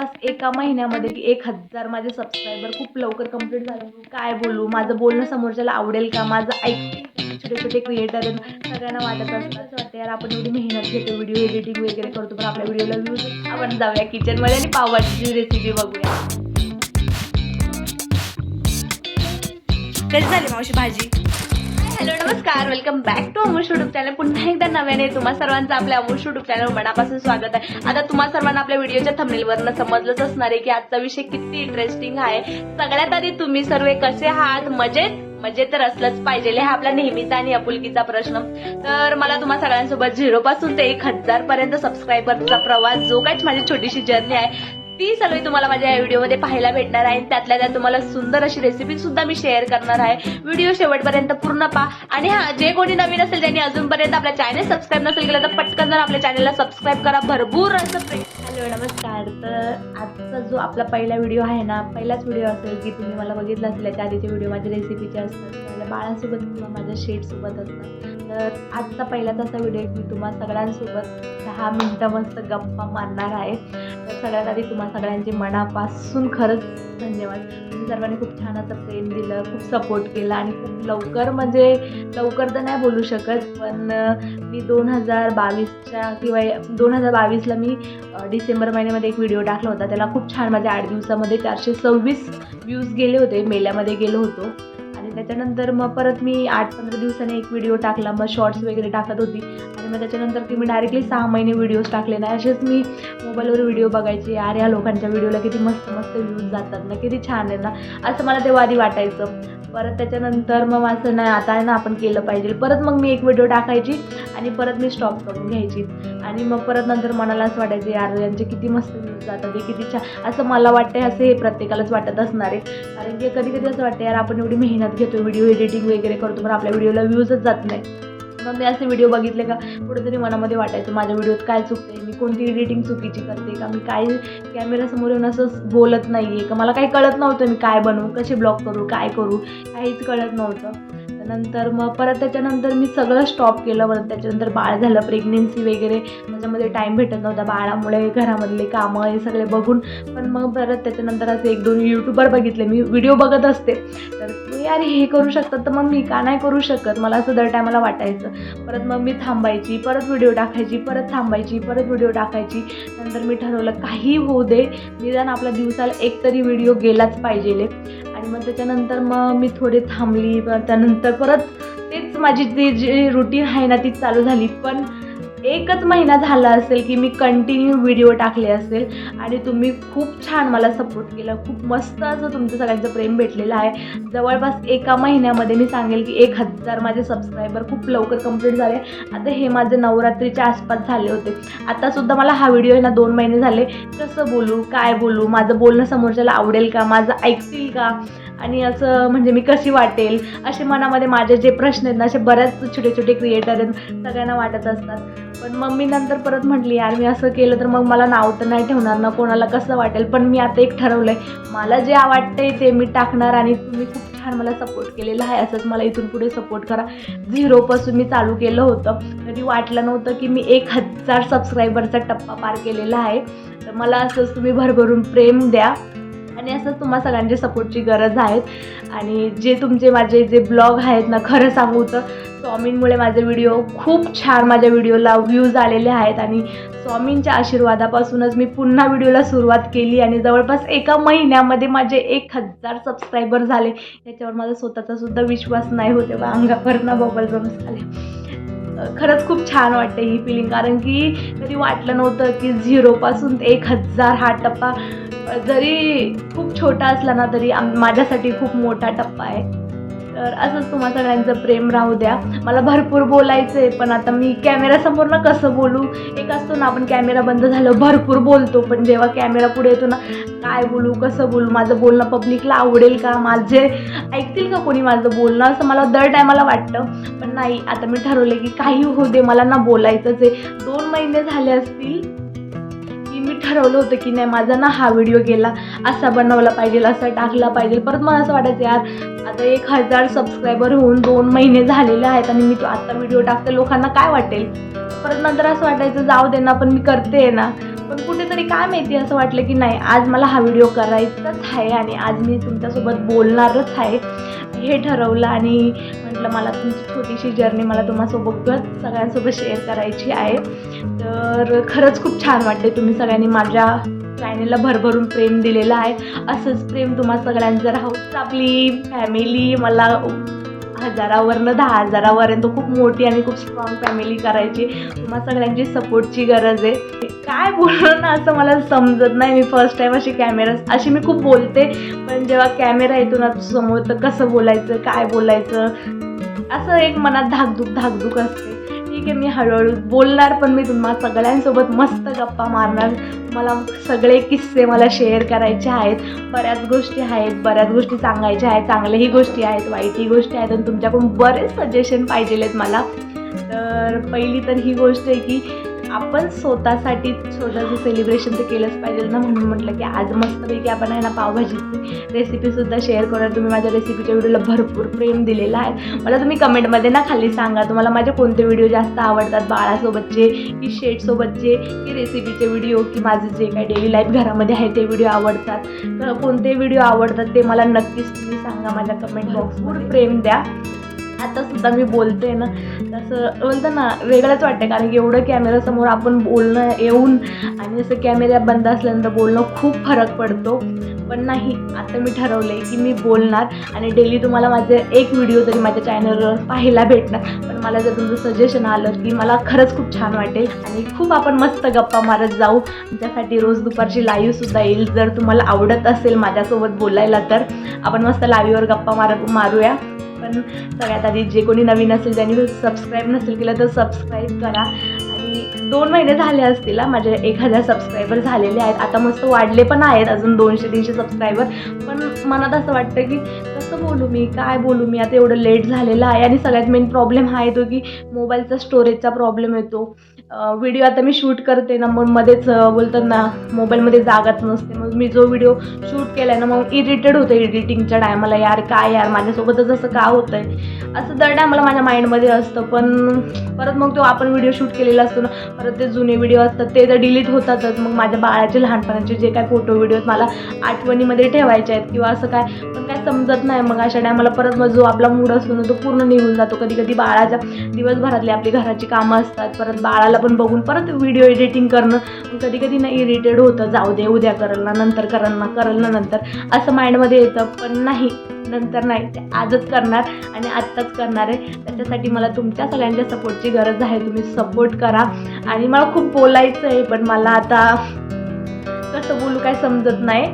जवळपास एका महिन्यामध्ये की एक हजार माझे सबस्क्रायबर खूप लवकर कंप्लीट झाले. काय बोलू? माझं बोलणं समोरच्याला आवडेल का? माझं ऐक छोटे छोटे क्रिएटर सगळ्यांना वाटत असतं असं वाटतं यार आपण एवढी मेहनत घेतो व्हिडिओ एडिटिंग वगैरे करतो पण आपल्या व्हिडिओला व्ह्यूज आपण जाऊया किचनमध्ये आणि पावभाजीची रेसिपी बघूया. कधी झाली मावशी भाजी? हॅलो नमस्कार. Welcome back to Amosh YouTube channel पुन्हा एकदा नव्याने तुम्हा सर्वांचं आपल्या अमोश युट्यूब चॅनल मनापासून स्वागत आहे. आता तुम्हा सर्वांना आपल्या व्हिडिओच्या थंबनेलवरनं समजलंच असणार आहे की आजचा विषय किती इंटरेस्टिंग आहे. सगळ्यात आधी तुम्ही सर्व कसे आहात? मजेत? म्हणजे तर असलंच पाहिजे. हा आपला नेहमीचा आणि आपुलकीचा प्रश्न. तर मला तुम्हा सगळ्यांसोबत झिरो पासून ते एक हजार पर्यंत सबस्क्रायबरचा प्रवास जो काही माझी छोटीशी जर्नी आहे ती सगळी तुम्हाला माझ्या या व्हिडिओमध्ये पाहायला भेटणार आहे. त्यातल्या त्यात तुम्हाला सुंदर अशी रेसिपी सुद्धा मी शेअर करणार आहे. व्हिडिओ शेवटपर्यंत पूर्ण पहा. आणि हा जे कोणी नवीन असेल त्यांनी अजूनपर्यंत आपल्या चॅनल सबस्क्राईब नसेल केलं तर पटकन जर आपल्या चॅनलला सबस्क्राईब करा. भरपूर असं हॅलो नमस्कार. तर आजचा जो आपला पहिला व्हिडिओ आहे ना पहिलाच व्हिडिओ असेल की तुम्ही मला बघितलं असेल त्या आधीचे व्हिडिओ माझ्या रेसिपीचे असतात. माझ्या बाळासोबत किंवा माझ्या शेटसोबत असतात. तर आजचा पहिलाच असा व्हिडिओ मी तुम्हा सगळ्यांसोबत दहा मिनटं मस्त गप्पा मारणार आहे. तर सगळ्यात आधी तुम्हा सगळ्यांचे मनापासून खरंच धन्यवाद. तुम्ही सर्वांनी खूप छान असं प्रेम दिलं खूप सपोर्ट केला आणि खूप लवकर म्हणजे लवकर तर नाही बोलू शकत पण मी दोन हजार बावीसच्या किंवा दोन हजार बावीसला मी डिसेंबर महिन्यामध्ये एक व्हिडिओ टाकला होता. त्याला खूप छान माझ्या आठ दिवसामध्ये चारशे सव्वीस व्ह्यूज गेले होते. मेल्यामध्ये गेलो होतो. आणि त्याच्यानंतर मग परत मी आठ पंधरा दिवसांनी एक व्हिडिओ टाकला. मग शॉर्ट्स वगैरे टाकत होती. आणि मग त्याच्यानंतर ती मी डायरेक्टली सहा महिने व्हिडिओज टाकले नाही. असेच मी मोबाईलवर व्हिडिओ बघायचे. अरे या लोकांच्या व्हिडिओला किती मस्त मस्त व्ह्यूज जातात ना. किती छान आहे ना. असं मला तेव्हा आधी वाटायचं. परत त्याच्यानंतर मग असं नाही आता आहे ना आपण केलं पाहिजे. परत मग मी एक व्हिडिओ टाकायची आणि परत मी स्टॉप करून घ्यायची. आणि मग परत नंतर मनाला असं वाटायचं यार यांचे किती मस्त व्ह्यूज जातात हे किती छान. असं मला वाटतं असं हे प्रत्येकालाच वाटत असणार आहे. कारण की कधी कधी असं वाटतं यार आपण एवढी मेहनत घेतो व्हिडिओ एडिटिंग वगैरे करतो पण आपल्या व्हिडिओला व्ह्यूजच जात नाही मग मी असे व्हिडिओ बघितले का कुठेतरी मनामध्ये वाटायचं माझ्या व्हिडिओत काय चुकते मी कोणती एडिटिंग चुकीची करते? का मी काय कॅमेरासमोर येऊन असं बोलत नाही आहे का मला काही कळत नव्हतं मी काय बनवू कसे ब्लॉग करू काय करू? काहीच कळत नव्हतं. नंतर मग परत त्याच्यानंतर मी सगळं स्टॉप केलं. परत त्याच्यानंतर बाळ झालं प्रेग्नेन्सी वगैरे. त्याच्यामध्ये टाईम भेटत नव्हता बाळामुळे घरामधले कामं हे सगळे बघून. पण मग परत त्याच्यानंतर असे एक दोन यूट्यूबर बघितले. मी व्हिडिओ बघत असते. तर मी अरे हे करू शकतात तर मग मी का नाही करू शकत? मला असं दर टायमाला वाटायचं. परत मग मी थांबायची परत व्हिडिओ टाकायची परत थांबायची परत व्हिडिओ टाकायची. नंतर मी ठरवलं काही होऊ दे. निदान आपल्या दिवसाला एक तरी व्हिडिओ गेलाच पाहिजे आणि मग त्याच्यानंतर मग मी थोडी थांबली. मग त्यानंतर परत तेच माझी ती जी रुटीन आहे ना ती चालू झाली. पण एकच महिना झाला असेल की मी कंटिन्यू व्हिडिओ टाकले असेल. आणि तुम्ही खूप छान मला सपोर्ट केला. खूप मस्त असं तुमचं सगळ्यांचं प्रेम भेटलेलं आहे. जवळपास एका महिन्यामध्ये मी सांगेल की एक हजार माझे सबस्क्रायबर खूप लवकर कंप्लीट झाले. आता हे माझे नवरात्रीच्या आसपास झाले होते. आतासुद्धा मला हा व्हिडिओ आहे ना दोन महिने झाले. कसं बोलू काय बोलू? माझं बोलणं समोरच्याला आवडेल का? माझं ऐकतील का? आणि असं म्हणजे मी कशी वाटेल? असे मनामध्ये माझे जे प्रश्न आहेत ना असे बऱ्याच छोटे छोटे क्रिएटर आहेत. सगळ्यांना वाटत असतात. पण मम्मी नंतर परत म्हटली यार मी असं केलं तर मग मला नाव तर नाही ठेवणार ना कोणाला कसं वाटेल? पण मी आता एक ठरवलं आहे मला जे आवडतंय ते मी टाकणार आणि तुम्ही खूप छान मला सपोर्ट केलेला आहे असंच मला इथून पुढे सपोर्ट करा. झिरोपासून मी चालू केलं होतं. कधी वाटलं नव्हतं की मी एक हजार सबस्क्रायबरचा टप्पा पार केलेला आहे. तर मला असंच तुम्ही भरभरून प्रेम द्या. आणि असंच तुम्हा सगळ्यांच्या सपोर्टची गरज आहे. आणि जे तुमचे माझे जे ब्लॉग आहेत ना खरं सांगू तर स्वामींमुळे माझे व्हिडिओ खूप छान माझ्या व्हिडिओला व्ह्यूज आलेले आहेत. आणि स्वामींच्या आशीर्वादापासूनच मी पुन्हा व्हिडिओला सुरुवात केली आणि जवळपास एका महिन्यामध्ये माझे एक हजार सबस्क्रायबर झाले. याच्यावर माझा स्वतःचा सुद्धा विश्वास नाही होते बा अंगावर ना बबल रम्स झाले खरंच खूप छान वाटते ही फिलिंग कारण की कधी वाटलं नव्हतं की झिरोपासून एक हजार हा टप्पा जरी छोटा असला ना तरी माझ्यासाठी खूप मोठा टप्पा आहे. तर असंच तुम्हा सगळ्यांचं प्रेम राहू द्या. मला भरपूर बोलायचं आहे पण आता मी कॅमेरासमोर ना कसं बोलू? एक असतो ना आपण कॅमेरा बंद झालं भरपूर बोलतो पण जेव्हा कॅमेरा पुढे येतो ना काय बोलू कसं बोलू? माझं बोलणं पब्लिकला आवडेल का? माझे ऐकतील का कोणी माझं बोलणं? असं मला दर टायमाला वाटतं. पण नाही आता मी ठरवलं की काही होऊ दे मला ना बोलायचंच आहे. दोन महिने झाले असतील ठरवलं होतं की नाही माझा ना हा व्हिडिओ गेला असा बनवला पाहिजे असा टाकला पाहिजे. परत मला असं वाटायचं यार आता एक हजार सबस्क्रायबर होऊन दोन महिने झालेले आहेत आणि मी तो आता व्हिडिओ टाकते लोकांना काय वाटेल? परत नंतर असं वाटायचं जाऊ दे ना पण मी करते ना. पण कुठेतरी काय माहिती असं वाटलं की नाही आज मला हा व्हिडिओ करायचाच आहे आणि आज मी तुमच्यासोबत बोलणारच आहे. हे ठरवलं आणि म्हटलं मला तुमची छोटीशी जर्नी मला तुम्हासोबत सगळ्यांसोबत शेअर करायची आहे. तर खरंच खूप छान वाटते तुम्ही सगळ्यांनी माझ्या चॅनेलला भरभरून प्रेम दिलेलं आहे. असंच प्रेम तुम्हा सगळ्यांचं राहूच आपली फॅमिली मला हजारावरनं दहा हजारापर्यंत खूप मोठी आणि खूप स्ट्रॉंग फॅमिली करायची. तुम्हा सगळ्यांची सपोर्टची गरज आहे. काय बोलणं असं मला समजत नाही. मी फर्स्ट टाईम अशी कॅमेरा अशी मी खूप बोलते. पण जेव्हा कॅमेरा येतो ना समोर तर कसं बोलायचं काय बोलायचं? असं एक मनात धाकधूक धाकधूक असते. ठीक आहे मी हळूहळू बोलणार पण मी तुम्हा सगळ्यांसोबत मस्त गप्पा मारणार. मला सगळे किस्से मला शेअर करायचे आहेत. बऱ्याच गोष्टी आहेत बऱ्याच गोष्टी सांगायच्या आहेत. चांगल्याही गोष्टी आहेत वाईटही गोष्टी आहेत आणि तुमच्याकडून बरेच सजेशन पाहिजेलेत मला. तर पहिली तर ही गोष्ट आहे की आपण स्वतःसाठी स्वतःचं सेलिब्रेशन तर केलंच पाहिजे ना म्हणून म्हटलं की आज मस्तपैकी आपण आहे ना पावभाजीची रेसिपीसुद्धा शेअर करणार. तुम्ही माझ्या रेसिपीच्या व्हिडिओला भरपूर प्रेम दिलेला आहे. मला तुम्ही कमेंटमध्ये ना खाली सांगा. तुम्हाला माझे कोणते व्हिडिओ जास्त आवडतात? बाळासोबतचे की शेटसोबतचे की रेसिपीचे व्हिडिओ की माझे जे काही डेली लाईफ घरामध्ये आहे ते व्हिडिओ आवडतात? तर कोणते व्हिडिओ आवडतात ते मला नक्कीच तुम्ही सांगा. माझ्या कमेंट बॉक्सवर प्रेम द्या. आता सुद्धा मी बोलते ना तसं बोलतं ना वेगळंच वाटतं कारण की एवढं कॅमेरासमोर आपण बोलणं येऊन आणि असं कॅमेरा बंद असल्यानंतर बोलणं खूप फरक पडतो. पण नाही आता मी ठरवलं आहे की मी बोलणार आणि डेली तुम्हाला माझे एक व्हिडिओ तरी माझ्या चॅनलवर पाहायला भेटणार. पण मला जर तुमचं सजेशन आलं की मला खरंच खूप छान वाटेल आणि खूप आपण मस्त गप्पा मारत जाऊ. त्यासाठी रोज दुपारची लाईव्हसुद्धा येईल. जर तुम्हाला आवडत असेल माझ्यासोबत बोलायला तर आपण मस्त लाईव्हवर गप्पा मार मारूया. पण सगळ्यात आधी जे कोणी नवीन असेल ज्यांनी सबस्क्राईब नसेल केलं तर सबस्क्राईब करा. आणि दोन महिने झाले असतील माझे एक हजार सबस्क्रायबर झालेले आहेत. आता मस्त वाढले पण आहेत अजून दोनशे तीनशे सबस्क्रायबर पण मनात असं वाटतं की कसं बोलू मी काय बोलू मी? आता एवढं लेट झालेलं आहे आणि सगळ्यात मेन प्रॉब्लेम हा येतो की मोबाईलचा स्टोरेजचा प्रॉब्लेम येतो. व्हिडिओ आता मी शूट करते ना मग मध्येच बोलतात ना मोबाईलमध्ये जागाच नसते. मग मी जो व्हिडिओ शूट केला ना मग इरिटेड होतं एडिटिंगच्या टायमाला यार काय यार माझ्यासोबतच असं का होतं आहे असं दर टायमाला माझ्या माइंडमध्ये असतं पण परत मग तो आपण व्हिडिओ शूट केलेला असतो ना परत ते जुने व्हिडिओ असतात ते तर डिलीट होतातच. मग माझ्या बाळाचे लहानपणाचे जे काय फोटो व्हिडिओ मला आठवणीमध्ये ठेवायचे आहेत किंवा असं काय पण काय समजत नाही. मग अशा टायमाला परत मग जो आपला मूड असतो ना तो पूर्ण निघून जातो. कधी कधी बाळाच्या दिवसभरातली आपली घराची कामं असतात. परत बाळाला पण बघून परत व्हिडिओ एडिटिंग करणं. कधी कधी ना इरिटेड होतं. जाऊ दे उद्या करल ना नंतर करल ना करल ना नंतर. असं माइंडमध्ये येतं. पण नाही. नंतर नाही. ते आजच करणार आणि आत्ताच करणार आहे. त्याच्यासाठी मला तुमच्या सगळ्यांच्या सपोर्टची गरज आहे. तुम्ही सपोर्ट करा. आणि मला खूप बोलायचं आहे पण मला आता कसं बोलू काय समजत नाही.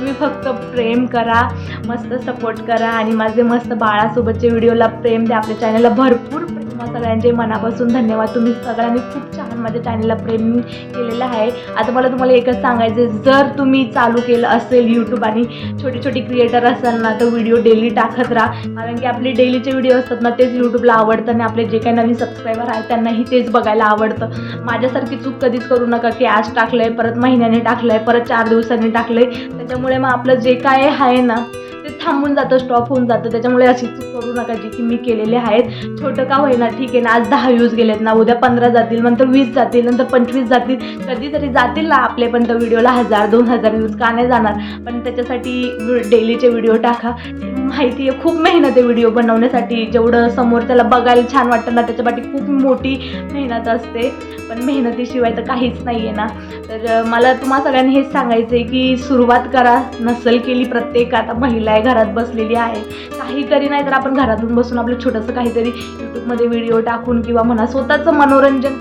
तुम्ही फक्त प्रेम करा मस्त सपोर्ट करा आणि माझे मस्त बाळासोबतचे व्हिडिओला प्रेम द्या. आपल्या चॅनलला भरपूर प्रेम. सगळ्यांचे मनापासून धन्यवाद. तुम्ही सगळ्यांनी खूप छान माझ्या चॅनलला प्रेम केलेलं आहे. आता मला तुम्हाला एकच सांगायचं आहे जर तुम्ही चालू केलं असेल यूट्यूब आणि छोटी छोटी क्रिएटर असाल ना तर व्हिडिओ डेली टाकत राहा. कारण की आपले डेलीचे व्हिडिओ असतात ना तेच यूट्यूबला आवडतं आणि आपले जे काही नवीन सबस्क्रायबर आहेत त्यांनाही तेच बघायला आवडतं. माझ्यासारखी चूक कधीच करू नका की आज टाकलं आहे परत महिन्याने टाकलं आहे परत चार दिवसांनी टाकलं आहे त्याच्यामुळे मग आपलं जे काय आहे ना ते थांबून जातं स्टॉप होऊन जातं. त्याच्यामुळे अशी चूक करू नका जी की मी केलेले आहेत. छोटं का होईना ठीक आहे ना. आज दहा व्ह्यूज गेलेत ना. उद्या पंधरा जातील नंतर वीस जातील नंतर पंचवीस जातील. कधीतरी जातील ना आपले पण तर व्हिडिओला हजार दोन हजार व्ह्यूज का नाही जाणार. पण त्याच्यासाठी डेलीचे व्हिडिओ टाका. माहिती आहे खूप मेहनत आहे व्हिडिओ बनवण्यासाठी. जेवढं समोर त्याला बघायला छान वाटतं ना त्याच्यासाठी खूप मोठी मेहनत असते. पण मेहनतीशिवाय तर काहीच नाही आहे ना. तर मला तुम्हा सगळ्यांनी हेच सांगायचं आहे की सुरुवात करा. नसल केली प्रत्येक आता महिला आहे घरात बसलेली आहे. काहीतरी नाही तर आपण घरातून बसून आपलं छोटंसं काहीतरी यूट्यूबमध्ये व्हिडिओ टाकून किंवा म्हणा स्वतःचं मनोरंजन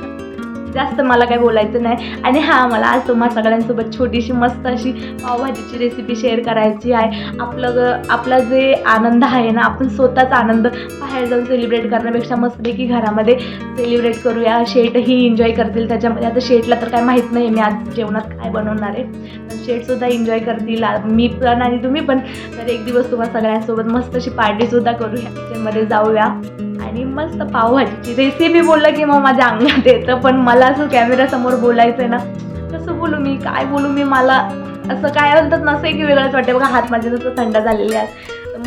जास्त मला काय बोलायचं नाही. आणि हां मला आज तुम्हा सगळ्यांसोबत छोटीशी मस्त अशी पावभाजीची रेसिपी शेअर करायची आहे. आपलं ग आपला जे आनंद आहे ना आपण स्वतःच आनंद बाहेर जाऊन सेलिब्रेट करण्यापेक्षा मस्तपैकी घरामध्ये सेलिब्रेट करूया. शेटही एन्जॉय करतील त्याच्यामध्ये. आता शेटला तर काय माहीत नाही मी आज जेवणात काय बनवणार आहे. पण शेटसुद्धा एन्जॉय करतील. मी पण आणि तुम्ही पण. तर एक दिवस तुम्हाला सगळ्यांसोबत मस्त अशी पार्टीसुद्धा करूया. किचनमध्ये जाऊया. आणि मस्त पावभाजीची रेसिपी बोललं की मग माझ्या अंगात येतं पण मला असं कॅमेऱ्यासमोर बोलायचं आहे ना कसं बोलू मी काय बोलू मी मला असं काय म्हणतात नसं की वेगळंच वाटते बघा हात माझे जसं थंड झालेले आहेत.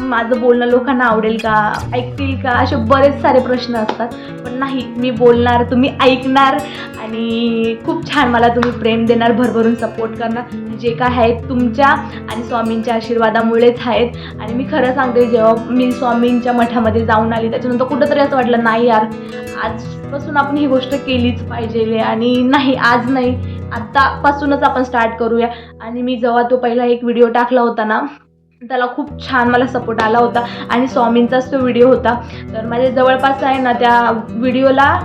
माझं बोलणं लोकांना आवडेल का ऐकतील का असे बरेच सारे प्रश्न असतात. पण नाही मी बोलणार तुम्ही ऐकणार आणि खूप छान मला तुम्ही प्रेम देणार भरभरून सपोर्ट करणार. जे काय आहेत तुमच्या आणि स्वामींच्या आशीर्वादामुळेच आहेत. आणि मी खरं सांगते जेव्हा मी स्वामींच्या मठामध्ये जाऊन आली त्याच्यानंतर कुठंतरी असं वाटलं नाही यार आजपासून आपण ही गोष्ट केलीच पाहिजे आणि नाही आज नाही आत्तापासूनच आपण स्टार्ट करूया. आणि मी जेव्हा तो पहिला एक व्हिडिओ टाकला होता ना त्याला खूप छान मला सपोर्ट आला होता. आणि स्वामींचाच तो व्हिडिओ होता. तर माझ्या जवळपास आहे ना त्या व्हिडिओला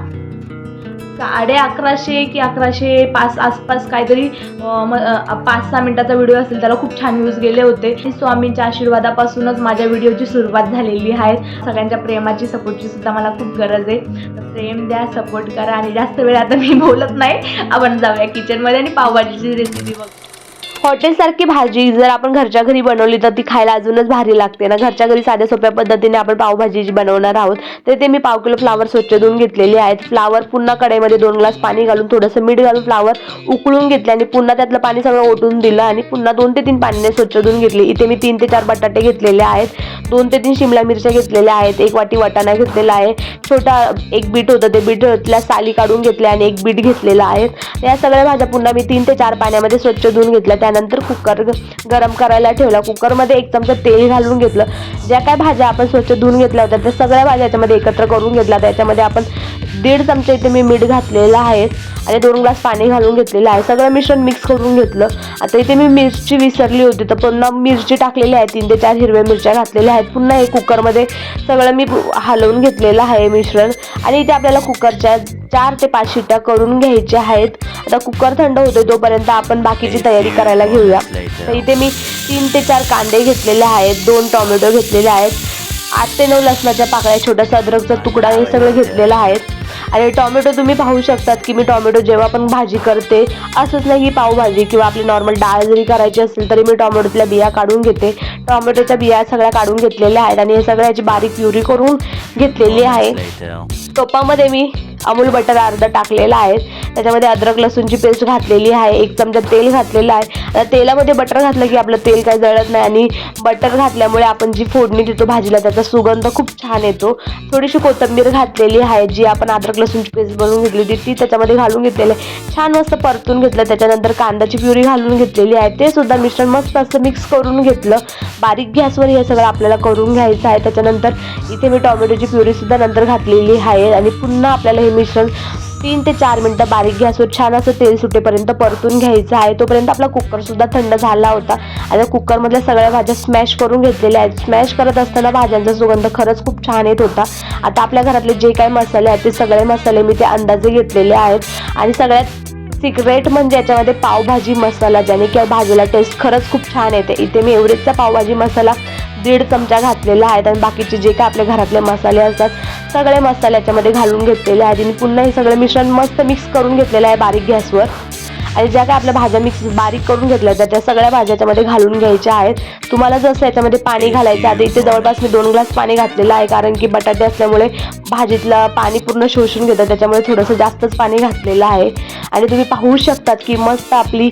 साडे अकराशे की अकराशे पाच आसपास काहीतरी पाच सहा मिनटाचा व्हिडिओ असेल त्याला खूप छान व्ह्यूज गेले होते. स्वामींच्या आशीर्वादापासूनच माझ्या व्हिडिओची सुरुवात झालेली आहे. सगळ्यांच्या प्रेमाची सपोर्टची सुद्धा मला खूप गरज आहे. तर प्रेम द्या सपोर्ट करा. आणि जास्त वेळ आता मी बोलत नाही. आपण जाऊया किचनमध्ये आणि पावभाजीची रेसिपी बघ. हॉटेलसारखी भाजी जर आपण घरच्या घरी बनवली तर ती खायला अजूनच भारी लागते ना. घरच्या घरी साध्या सोप्या पद्धतीने आपण पावभाजी जी बनवणार आहोत तर ते मी पाव किलो फ्लावर स्वच्छ धुवून घेतलेले आहेत. फ्लावर पुन्हा कढईमध्ये दोन ग्लास पाणी घालून थोडंसं मीठ घालून फ्लावर उकळून घेतले आणि पुन्हा त्यातलं पाणी सगळं ओतून दिलं आणि पुन्हा दोन ते तीन पाण्याने स्वच्छ धुवून घेतले. इथे मी तीन ते चार बटाटे घेतलेले आहेत. दोन ते तीन शिमला मिरच्या घेतलेल्या आहेत एक वाटी वाटाणा घेतलेला आहे छोटा एक बीट होतं ते बीटला साली काढून घेतल्या आणि एक बीट घेतलेला आहे. या सगळ्या भाज्या पुन्हा मी तीन ते चार पाण्यामध्ये स्वच्छ धुवून घेतल्या. त्यानंतर कुकर गरम करायला ठेवला. कुकरमध्ये एक चमचा तेल घालून घेतलं. ज्या काय भाज्या आपण स्वच्छ धुवून घेतल्या होत्या त्या सगळ्या भाज्या याच्यामध्ये एकत्र करून घेतल्या. त्याच्यामध्ये आपण दीड चमचे इथे मी मीठ घातलेलं आहे आणि दोन ग्लास पाणी घालून घेतलेलं आहे. सगळं मिश्रण मिक्स करून घेतलं. आता इथे मी मिरची विसरली होती तर पुन्हा मिरची टाकलेली आहे. तीन ते चार हिरव्या मिरच्या घातलेल्या आहेत आहेत. पुन्हा हे कुकरमध्ये सगळं मी हलवून घेतलेलं आहे मिश्रण. आणि इथे आपल्याला कुकरच्या चार ते पाच शिट्ट्या करून घ्यायच्या आहेत. आता कुकर थंड होतो तोपर्यंत आपण बाकीची तयारी करायला घेऊया. तर इथे मी तीन ते चार कांदे घेतलेले आहेत. दोन टोमॅटो घेतलेले आहेत. आठ ते नऊ लसणाच्या पाकळ्या छोटासा अद्रकचा तुकडा हे सगळं घेतलेलं आहे. आणि टोमॅटो तुम्ही पाहू शकतात की मी टोमॅटो जेव्हा पण भाजी करते असंच नाही की पावभाजी किंवा आपली नॉर्मल डाळ जरी करायची असेल तरी मी टोमॅटोतल्या बिया काढून घेते. टोमॅटोच्या बिया सगळ्या काढून घेतलेल्या आहेत आणि हे सगळ्याची बारीक प्युरी करून घेतलेली आहे. टोपामध्ये मी अमूल बटर अर्धा टाकलेला आहे. त्याच्यामध्ये अद्रक लसूणची पेस्ट घातलेली आहे. एक चमचा तेल घातलेलं आहे. आता तेलामध्ये बटर घातलं की आपलं तेल काही जळत नाही आणि बटर घातल्यामुळे आपण जी फोडणी देतो भाजीला त्याचा सुगंध खूप छान येतो. थोडीशी कोथिंबीर घातलेली आहे जी आपण अद्रक लसूणची पेस्ट बनवून घेतली होती ती त्याच्यामध्ये घालून घेतलेली आहे. छान मस्त परतून घेतलं त्याच्यानंतर कांद्याची प्युरी घालून घेतलेली आहे. ते सुद्धा मिश्रण मस्त असं मिक्स करून घेतलं. बारीक गॅसवर हे सगळं आपल्याला करून घ्यायचं आहे. त्याच्यानंतर इथे मी टोमॅटोची प्युरी सुद्धा नंतर घातलेली आहे. आणि पुन्हा आपल्याला हे मिश्रण तीन ते चार मिनटं बारीक गॅसवर छान असं तेल सुटेपर्यंत परतून घ्यायचं आहे. तोपर्यंत आपला कुकरसुद्धा थंड झाला होता. आणि कुकरमधल्या सगळ्या भाज्या स्मॅश करून घेतलेल्या आहेत. स्मॅश करत असताना भाज्यांचा सुगंध खरंच खूप छान येत होता. आता आपल्या घरातले जे काही मसाले आहेत ते सगळे मसाले मी ते अंदाजे घेतलेले आहेत. आणि सगळ्यात सिक्रेट म्हणजे याच्यामध्ये पावभाजी मसाला ज्याने की भाजीला टेस्ट खरंच खूप छान येते. इथे मी एव्हरेजचा पावभाजी मसाला दीड चमचा घातलेला आहे आणि बाकीचे जे काय आपल्या घरातले मसाले असतात सगळे मसाले याच्यामध्ये घालून घेतलेले आहेत. आणि पुन्हा हे सगळं मिश्रण मस्त मिक्स करून घेतलेलं आहे बारीक गॅसवर. आणि ज्या काय आपल्या भाज्या मिक्स बारीक करून घेतल्या त्या त्या सगळ्या भाज्या याच्यामध्ये घालून घ्यायच्या आहेत. तुम्हाला जसं याच्यामध्ये पाणी घालायचं आधी इथे जवळपास मी दोन ग्लास पाणी घातलेलं आहे कारण की बटाटे असल्यामुळे भाजीतलं पाणी पूर्ण शोषून घेतं त्याच्यामुळे थोडंसं जास्तच पाणी घातलेलं आहे. आणि तुम्ही पाहू शकतात की मस्त आपली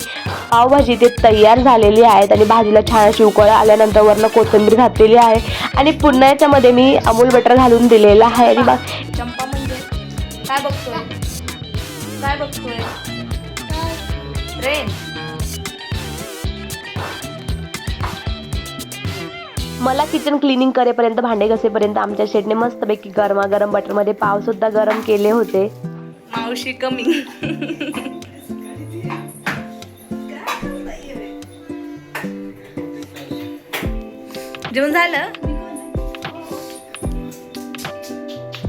पावभाजी ते तयार झालेली आहेत आणि भाजीला छान अशी उकळ आल्यानंतर वरनं कोथिंबीर घातलेली आहे. आणि पुन्हा याच्यामध्ये मी अमूल बटर घालून दिलेलं आहे. आणि बा चंपा म्हणजे काय बघतोय? काय बघतोय? ट्रेन मला किचन क्लिनिंग करेपर्यंत भांडे घसेपर्यंत आमच्या शेटने मस्तपैकी गरमागरम बटरमध्ये पाव सुद्धा गरम केले होते. मावशी कमी. जेवण झालं?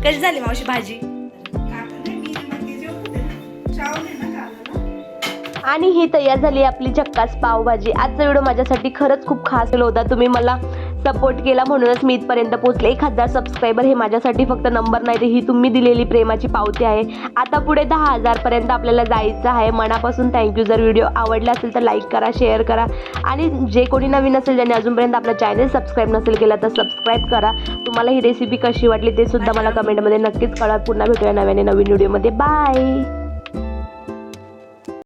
कशी झाली मावशी भाजी? आणि ही तयार झाली आपली झक्कास पावभाजी. आजचा व्हिडिओ माझ्यासाठी खरंच खूप खास केला होता. तुम्ही मला सपोर्ट केला म्हणूनच मी इथपर्यंत पोहोचले. एक हजार सबस्क्रायबर हे माझ्यासाठी फक्त नंबर नाही तर ही तुम्ही दिलेली प्रेमाची पावती आहे. आता पुढे दहा हजारपर्यंत आपल्याला जायचं आहे. मनापासून थँक्यू जर व्हिडिओ आवडला असेल तर लाईक करा शेअर करा. आणि जे कोणी नवीन असेल ज्यांनी अजूनपर्यंत आपलं चॅनल सबस्क्राईब नसेल केला तर सबस्क्राईब करा. तुम्हाला ही रेसिपी कशी वाटली ते सुद्धा मला कमेंटमध्ये नक्कीच कळा पुन्हा भेटूया नव्याने नवीन व्हिडिओमध्ये बाय